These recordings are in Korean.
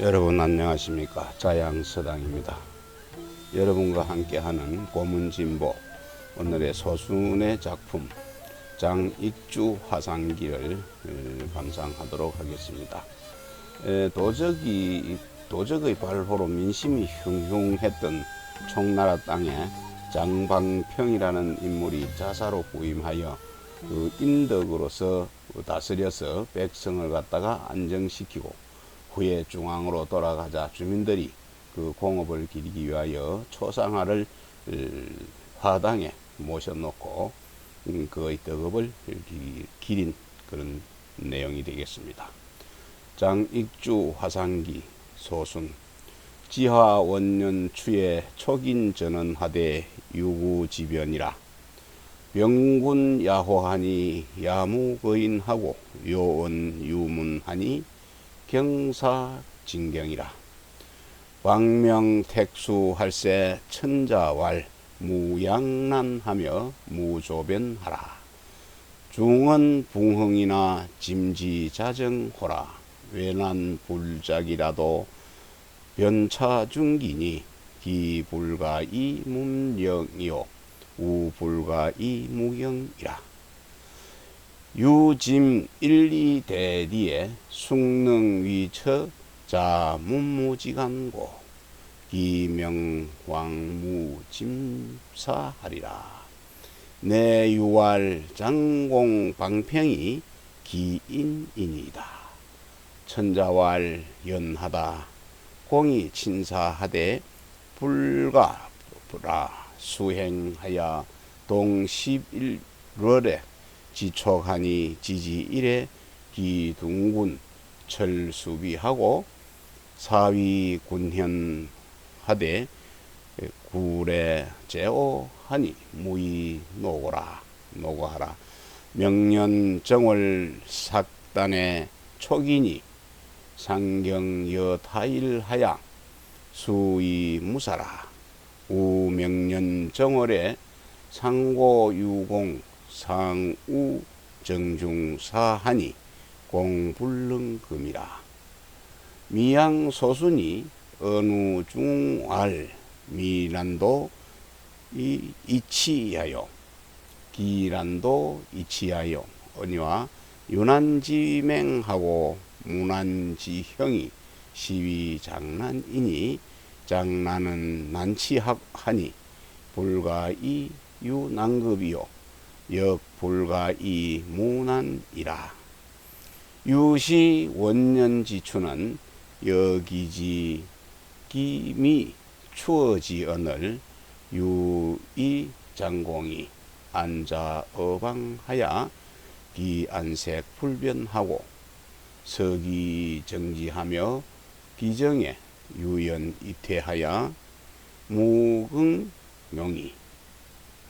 여러분 안녕하십니까? 자양서당입니다. 여러분과 함께하는 고문진보 오늘의 소순의 작품 장익주 화상기를 어, 감상하도록 하겠습니다. 에, 도적이 도적의 발호로 민심이 흉흉했던 청나라 땅에 장방평이라는 인물이 자사로 부임하여 그 인덕으로서 다스려서 백성을 갖다가 안정시키고 후에 중앙으로 돌아가자 주민들이 그 공업을 기리기 위하여 초상화를 어, 화당에 모셔놓고 음, 그의 덕업을 기- 기린 그런 내용이 되겠습니다. 장익주 화상기 소순 지하 원년 추에 촉인 전원하되 유구지변이라 병군 야호하니 야무거인하고 요원 유문하니 경사진경이라. 왕명택수할세 천자왈 무양난하며 무조변하라. 중은 붕흥이나 짐지자정호라. 외난 불작이라도 변차중기니 기불가이 문영이요. 우불가이 무경이라 유짐 1, 2 대디에 숙능위처 자문무지간고 기명왕무짐사하리라. 내 유활 장공 방평이 기인이니다. 천자왈 연하다. 공이 친사하되 불가 불아 수행하여 동 11월에 지촉하니 지지일에 기둥군 철수비하고 사위 군현 하되 구례 제오하니 무이 노고라 노고하라. 명년 정월 삭단의 촉이니 상경여 타일하야 수이 무사라. 우명년 정월에 상고유공 상우 정중사하니 공불능금이라. 미양 소순이 어느 중알 미란도 이 이치하여 기란도 이치하여 언니와 유난지맹하고 무난지형이 시위 장난이니 장난은 난치하니 불가이 유난급이요 역 불가이 무난이라. 유시 원년지추는 여기지 기미 추어지 언을 유이 장공이 앉아 어방하야 기안색 불변하고 서기 정지하며 기정에 유연 이퇴하야 무긍명이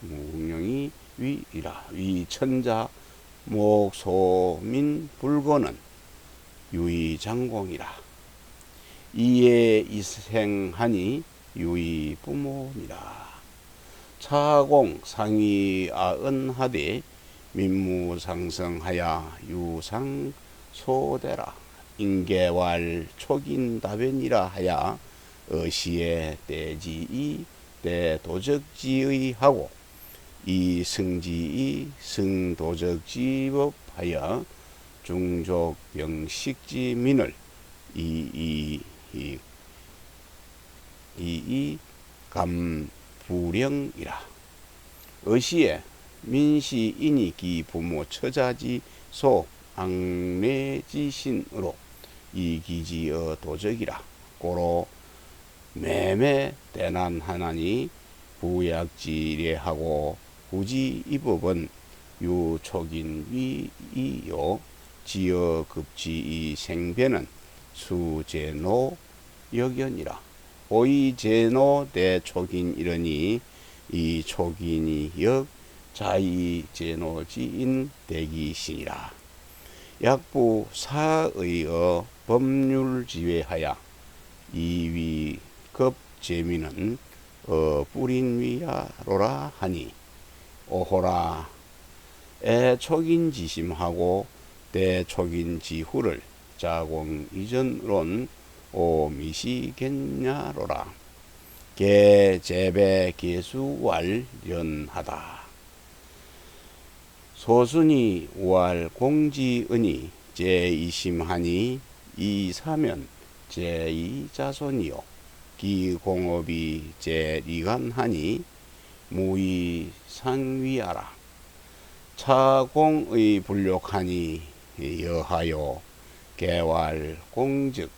무긍명이 위이라. 위천자 목소민 불거는 유의장공이라. 이에 이생하니 유의부모니라. 차공 상위 아은하되 민무상성하야 유상소대라. 인계왈 촉인다변이라 하야 어시에 대지이 대도적지의 하고 이 승지이 승도적지법하여 중족 병식지민을 이이 이이 감부령이라. 어시에 민시인이 기 부모 처자지 소 앙내지신으로 이기지어 도적이라. 고로 매매 대난하나니 부약지례하고 굳이 이 법은 유촉인 위이요. 지어 급지이 생배는 수제노 역연이라. 오이제노 대촉인 이러니 이 촉인이 역 자이제노지인 대기신이라. 약부 사의어 법률지회하야 이위급 재미는 어 뿌린 위야로라 하니 오호라. 애촉인 지심하고 대촉인 지후를 자공 이전론 오미시겠냐로라. 개 제배 개수왈 연하다. 소순이 왈 공지은이 제2심하니 이사면 제2자손이요. 기공업이 제2간하니 무의상위하라. 차공의 불욕하니 여하요 개왈 공즉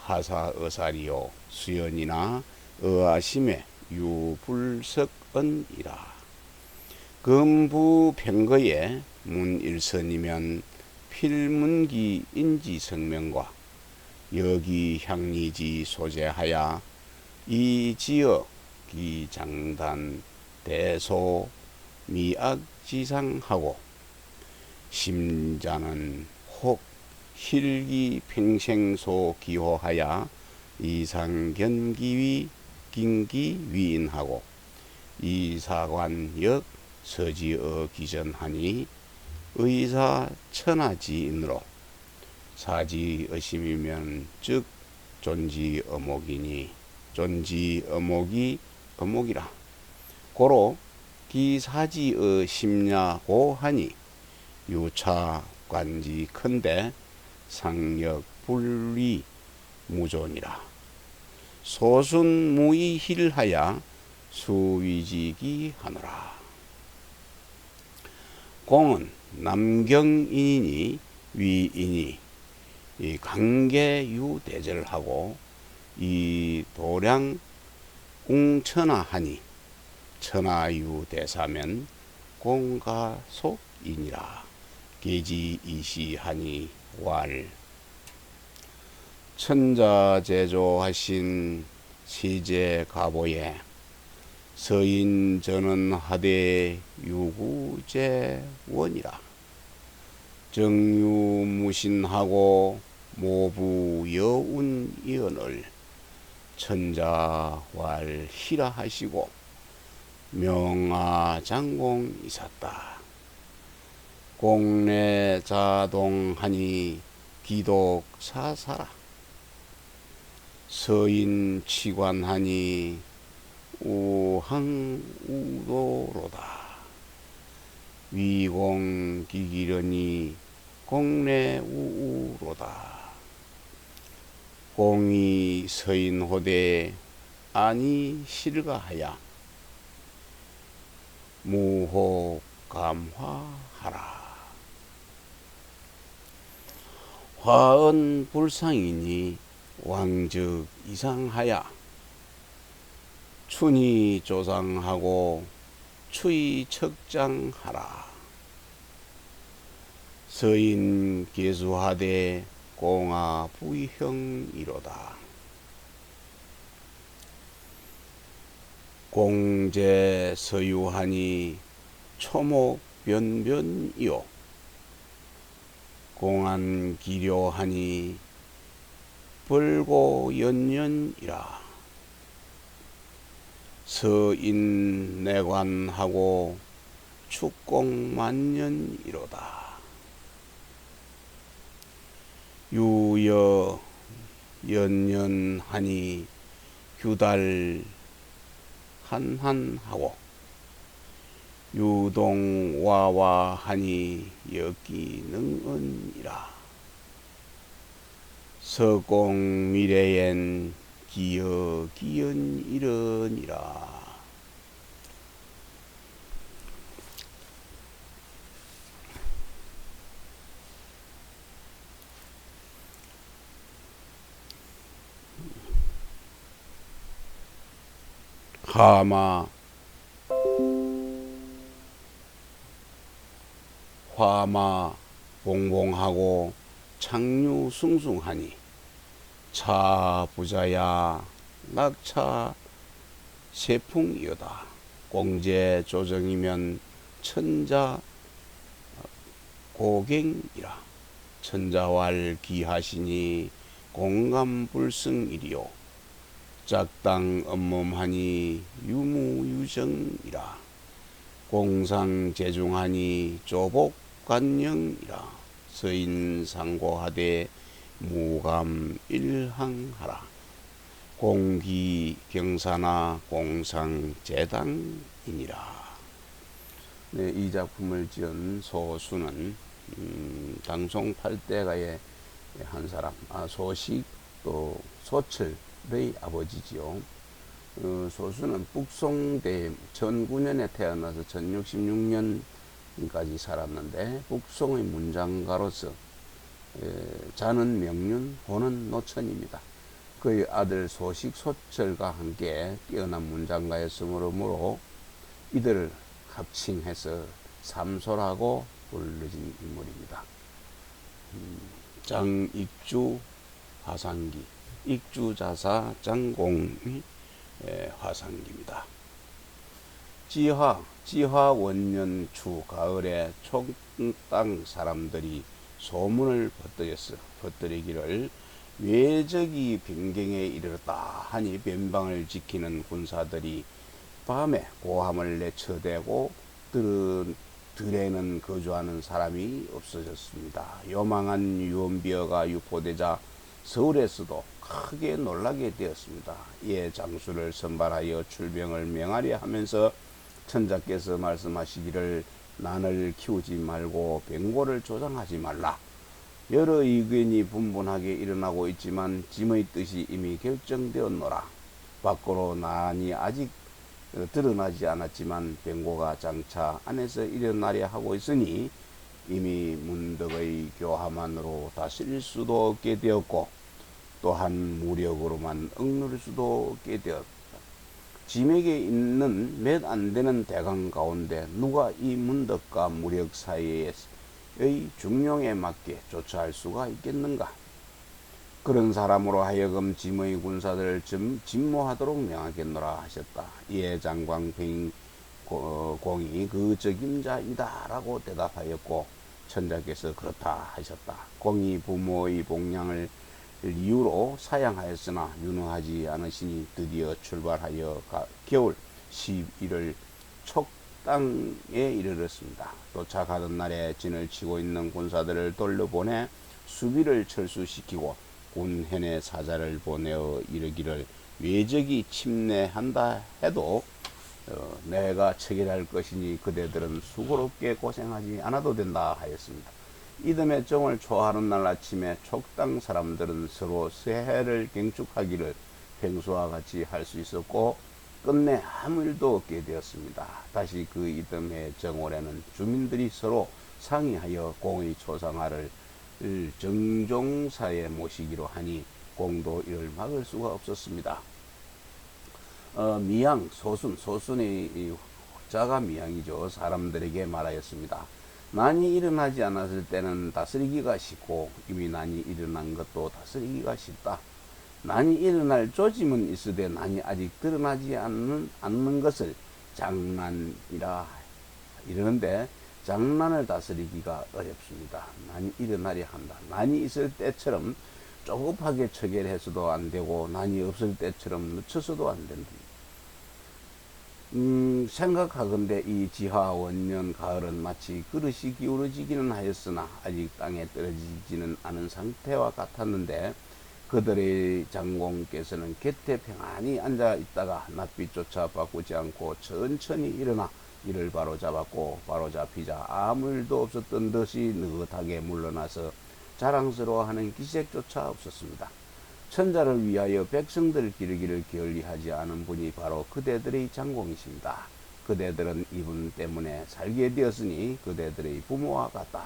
하사의살이요 수연이나 의아심에 유불석언이라. 금부 평거에 문일선이면 필문기 인지 성명과 여기 향리지 소재하야 이 지역 기장단 대소 미악지상하고 심자는 혹 힐기 평생소 기호하야 이상견기위 긴기 위인하고 이사관역 서지어 기전하니 의사 천하지인으로 사지 의심이면 즉 존지 어목이니 존지 어목이 어목이라 고로 기사지의 심야고 하니 유차 관지 큰데 상력 불리 무존이라. 소순 무이 힐하야 수위지기 하노라. 공은 남경인이니 위인이 이 관계유대절을 하고 이 도량 웅천하하니 천하유대사면 공가속이니라. 계지이시하니 왈. 천자 제조하신 시제 가보에 서인 전원하되 유구제 원이라. 정유무신하고 모부 여운이언을 천자왈 희라 하시고 명아장공 있었다. 공내 자동하니 기독사사라. 서인 치관하니 우항우도로다. 위공기기련이 공내우우로다. 공이 서인호대 아니 실가하야 무호 감화하라. 화은 불상이니 왕즉 이상하야. 춘이 조상하고 추이 척장하라. 서인 계수하되 공아 부형이로다 공제 서유하니 초목 변변이요. 공안 기료하니 벌고 연년이라. 서인 내관하고 축공만년이로다. 유여 연년하니 규달 한한하고 유동와와하니 여기능은이라. 서공 미래엔 기여기연이러니라 하마 화마 봉봉하고 창류 숭숭하니 차 부자야 낙차 세풍이여다. 공제 조정이면 천자 고갱이라. 천자왈 기하시니 공감불승이리요 짝당 엄몸하니 유무유정이라 공상제중하니 조복관영이라 서인상고하되 무감일항하라. 공기경사나 공상재당이니라. 네, 이 작품을 지은 소수는 음, 당송 8대가의 한 사람, 아, 소식 또 소철 의 아버지지요. 어, 소수는 북송대 1009년에 태어나서 1066년까지 살았는데 북송의 문장가로서 에, 자는 명륜, 호는 노천입니다. 그의 아들 소식 소철과 함께 뛰어난 문장가였으므로 이들을 합칭해서 삼소라고 불러진 인물입니다. 음, 장익주 화상기, 익주자사 장공이 화상기입니다. 지하, 지하 원년 초 가을에 총땅 사람들이 소문을 퍼뜨렸어. 퍼뜨리기를 외적이 변경에 이르렀다 하니 변방을 지키는 군사들이 밤에 고함을 내쳐대고 들은 들에는 거주하는 사람이 없어졌습니다. 요망한 유언비어가 유포되자 서울에서도 크게 놀라게 되었습니다. 이에 장수를 선발하여 출병을 명하려 하면서 천자께서 말씀하시기를 난을 키우지 말고 병고를 조장하지 말라. 여러 의견이 분분하게 일어나고 있지만 짐의 뜻이 이미 결정되었노라. 밖으로 난이 아직 드러나지 않았지만 병고가 장차 안에서 일어나려 하고 있으니 이미 문덕의 교화만으로 다스릴 수도 없게 되었고 또한 무력으로만 억누를 수도 없게 되었다. 짐에게 있는 몇 안 되는 대강 가운데 누가 이 문덕과 무력 사이의 중용에 맞게 조처할 수가 있겠는가? 그런 사람으로 하여금 짐의 군사들을 진모하도록 명하겠노라 하셨다. 이에 장광평 공이 그 적임자이다라고 대답하였고 천자께서 그렇다 하셨다. 공이 부모의 복량을 이유로 사양하였으나 유능하지 않으시니 드디어 출발하여 겨울 11월 촉당에 이르렀습니다. 도착하던 날에 진을 치고 있는 군사들을 돌려보내 수비를 철수시키고 운현의 사자를 보내어 이르기를 외적이 침례한다 해도 어, 내가 체결할 것이니 그대들은 수고롭게 고생하지 않아도 된다 하였습니다. 이듬해 정을 초하는 날 아침에 촉당 사람들은 서로 새해를 경축하기를 평소와 같이 할 수 있었고 끝내 아무 일도 없게 되었습니다. 다시 그 이듬해 정월에는 주민들이 서로 상의하여 공의 초상화를 정종사에 모시기로 하니 공도 이를 막을 수가 없었습니다. 어, 미양, 소순, 소순의 자가 미양이죠. 사람들에게 말하였습니다. 난이 일어나지 않았을 때는 다스리기가 쉽고 이미 난이 일어난 것도 다스리기가 쉽다. 난이 일어날 조짐은 있으되 난이 아직 드러나지 않는, 않는 것을 장난이라 이러는데 장난을 다스리기가 어렵습니다. 난이 일어나려 한다. 난이 있을 때처럼 조급하게 처결해서도 안 되고 난이 없을 때처럼 늦춰서도 안 된다. 음, 생각하건대 이 지하 원년 가을은 마치 그릇이 기울어지기는 하였으나 아직 땅에 떨어지지는 않은 상태와 같았는데 그들의 장공께서는 곁에 평안히 앉아 있다가 낯빛조차 바꾸지 않고 천천히 일어나 이를 바로 잡았고 바로 잡히자 아무 일도 없었던 듯이 느긋하게 물러나서 자랑스러워하는 기색조차 없었습니다. 천자를 위하여 백성들을 기르기를 게을리하지 않은 분이 바로 그대들의 장공이십니다. 그대들은 이분 때문에 살게 되었으니 그대들의 부모와 같다.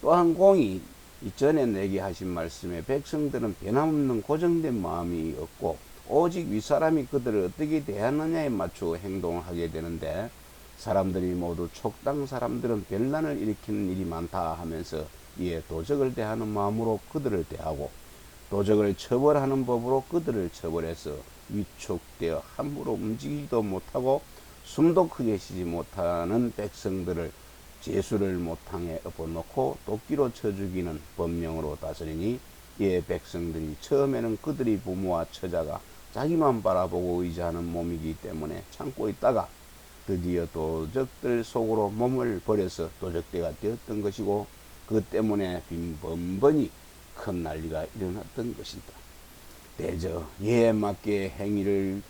또한 공이 이전에 내게 하신 말씀에 백성들은 변함없는 고정된 마음이 없고 오직 윗사람이 그들을 어떻게 대하느냐에 맞추어 행동을 하게 되는데 사람들이 모두 촉당 사람들은 별난을 일으키는 일이 많다 하면서 이에 도적을 대하는 마음으로 그들을 대하고 도적을 처벌하는 법으로 그들을 처벌해서 위축되어 함부로 움직이지도 못하고 숨도 크게 쉬지 못하는 백성들을 제수를 못항에 엎어놓고 도끼로 쳐 죽이는 법명으로 다스리니 이에 백성들이 처음에는 그들이 부모와 처자가 자기만 바라보고 의지하는 몸이기 때문에 참고 있다가 드디어 도적들 속으로 몸을 버려서 도적대가 되었던 것이고 그 때문에 빈번번이 큰 난리가 일어났던 것이다. 대저 예에 맞게 행위를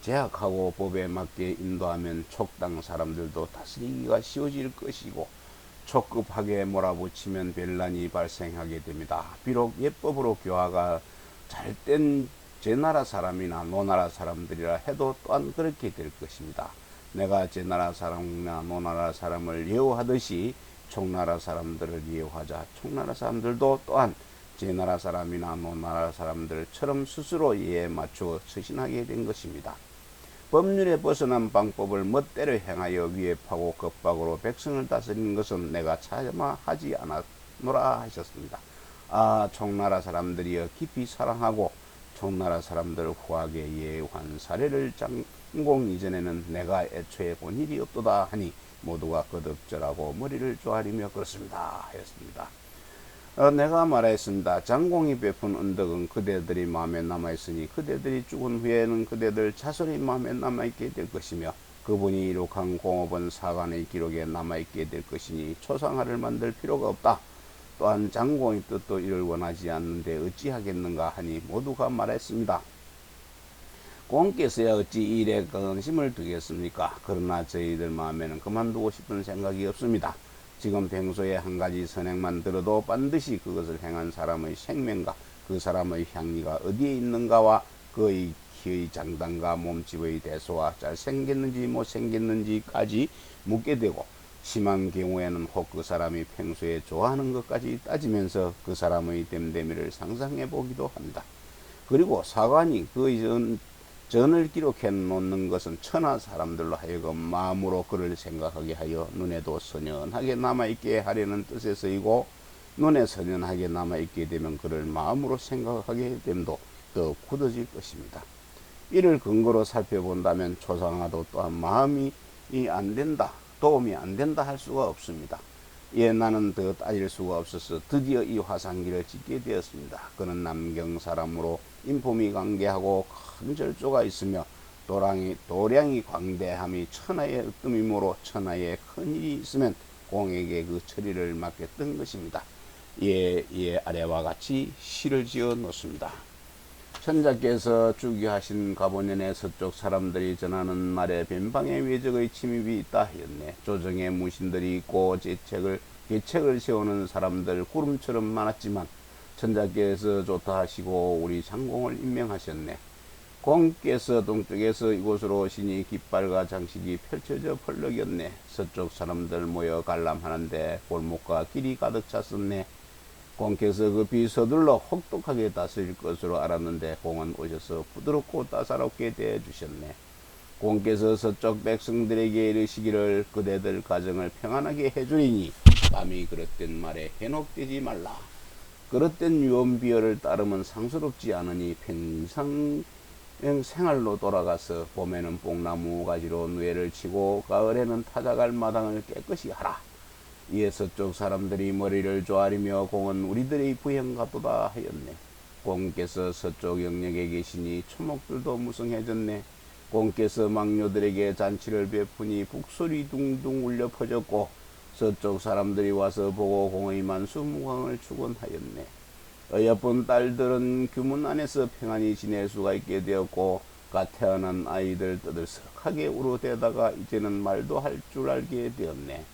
제약하고 법에 맞게 인도하면 촉당 사람들도 다스리기가 쉬워질 것이고 촉급하게 몰아붙이면 변란이 발생하게 됩니다. 비록 예법으로 교화가 잘된 제 나라 사람이나 노나라 사람들이라 해도 또한 그렇게 될 것입니다. 내가 제 나라 사람이나 노나라 사람을 예우하듯이 총나라 사람들을 예우하자 총나라 사람들도 또한 제 나라 사람이나 노 나라 사람들처럼 스스로 이에 맞추어 처신하게 된 것입니다. 법률에 벗어난 방법을 멋대로 행하여 위협하고 겁박으로 백성을 다스리는 것은 내가 차마 하지 않았노라 하셨습니다. 아 총나라 사람들이여 깊이 사랑하고 총나라 사람들 후하게 예한 사례를 장공 이전에는 내가 애초에 본 일이 없도다 하니 모두가 거듭절하고 머리를 조아리며 그렇습니다 하였습니다. 어, 내가 말했습니다. 장공이 베푼 언덕은 그대들이 마음에 남아있으니 그대들이 죽은 후에는 그대들 자손이 마음에 남아있게 될 것이며 그분이 이룩한 공업은 사관의 기록에 남아있게 될 것이니 초상화를 만들 필요가 없다. 또한 장공의 뜻도 이를 원하지 않는데 어찌하겠는가 하니 모두가 말했습니다. 공께서야 어찌 일에 근심을 두겠습니까? 그러나 저희들 마음에는 그만두고 싶은 생각이 없습니다. 지금 평소에 한 가지 선행만 들어도 반드시 그것을 행한 사람의 생명과 그 사람의 향리가 어디에 있는가와 그의 키의 장단과 몸집의 대소와 잘 생겼는지 못생겼는지까지 묻게 되고 심한 경우에는 혹 그 사람이 평소에 좋아하는 것까지 따지면서 그 사람의 됨됨이를 상상해 보기도 합니다. 그리고 사관이 그의 전, 전을 기록해 놓는 것은 천하 사람들로 하여금 마음으로 그를 생각하게 하여 눈에도 선연하게 남아있게 하려는 뜻에서이고 눈에 선연하게 남아있게 되면 그를 마음으로 생각하게 됨도 더 굳어질 것입니다. 이를 근거로 살펴본다면 초상화도 또한 마음이 안 된다, 도움이 안 된다 할 수가 없습니다. 예, 나는 더 따질 수가 없어서 드디어 이 화상기를 짓게 되었습니다. 그는 남경 사람으로 인품이 관계하고 큰 절조가 있으며 도량이, 도량이 광대함이 천하의 으뜸이므로 천하에 큰 일이 있으면 공에게 그 처리를 맡겼던 것입니다. 예, 예 아래와 같이 시를 지어 놓습니다. 천자께서 주기하신 가보년의 서쪽 사람들이 전하는 말에 변방의 외적의 침입이 있다 하였네. 조정의 무신들이 있고 제책을 계책을 세우는 사람들 구름처럼 많았지만 천자께서 좋다 하시고 우리 장공을 임명하셨네. 공께서 동쪽에서 이곳으로 오시니 깃발과 장식이 펼쳐져 펄럭였네. 서쪽 사람들 모여 관람하는데 골목과 길이 가득 찼었네. 공께서 급히 서둘러 혹독하게 다스릴 것으로 알았는데 공은 오셔서 부드럽고 따사롭게 대해주셨네. 공께서 서쪽 백성들에게 이르시기를 그대들 가정을 평안하게 해주리니 남이 그릇된 말에 해녹되지 말라. 그릇된 유언비어를 따르면 상스럽지 않으니 평상 생활로 돌아가서 봄에는 뽕나무 가지로 누에를 치고 가을에는 타작할 마당을 깨끗이 하라. 이에 서쪽 사람들이 머리를 조아리며 공은 우리들의 부형 같도다 하였네. 공께서 서쪽 영역에 계시니 초목들도 무성해졌네. 공께서 망녀들에게 잔치를 베푸니 북소리 둥둥 울려 퍼졌고 서쪽 사람들이 와서 보고 공의 만 수무강을 축원하였네. 어여쁜 딸들은 규문 안에서 평안히 지낼 수가 있게 되었고 가 태어난 아이들 떠들썩하게 울어대다가 이제는 말도 할 줄 알게 되었네.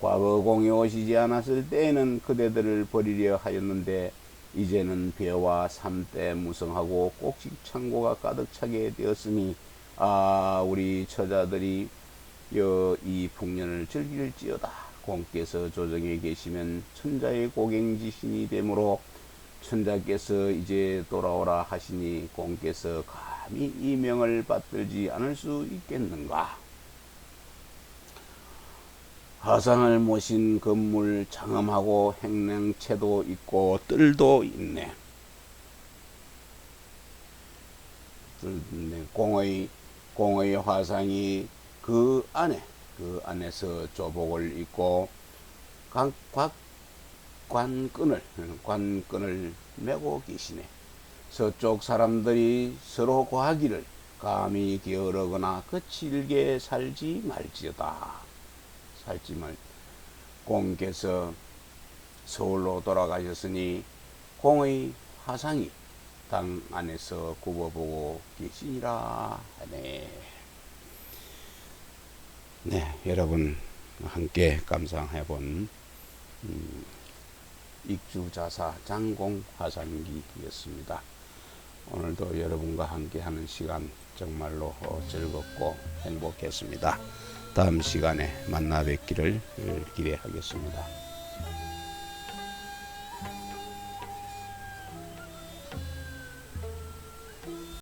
과거 공이 오시지 않았을 때에는 그대들을 버리려 하였는데 이제는 배와 삼대 무성하고 꼭식 창고가 가득 차게 되었으니 아 우리 처자들이 이 풍년을 즐길지어다 공께서 조정에 계시면 천자의 고갱지신이 되므로 천자께서 이제 돌아오라 하시니 공께서 감히 이 명을 받들지 않을 수 있겠는가? 화상을 모신 건물 장엄하고 행랭채도 있고 뜰도 있네. 공의 공의 화상이 그 안에 그 안에서 조복을 입고 각, 각 관끈을 관끈을 메고 계시네. 서쪽 사람들이 서로 고하기를 감히 게으르거나 거칠게 살지 말지어다. 살지 말. 공께서 서울로 돌아가셨으니 공의 화상이 당 안에서 굽어보고 계시니라 하네. 네, 여러분 함께 감상해 본 음, 익주자사 장공 화상기였습니다. 오늘도 여러분과 함께하는 시간 정말로 어, 즐겁고 행복했습니다. 다음 시간에 만나 뵙기를 기대하겠습니다.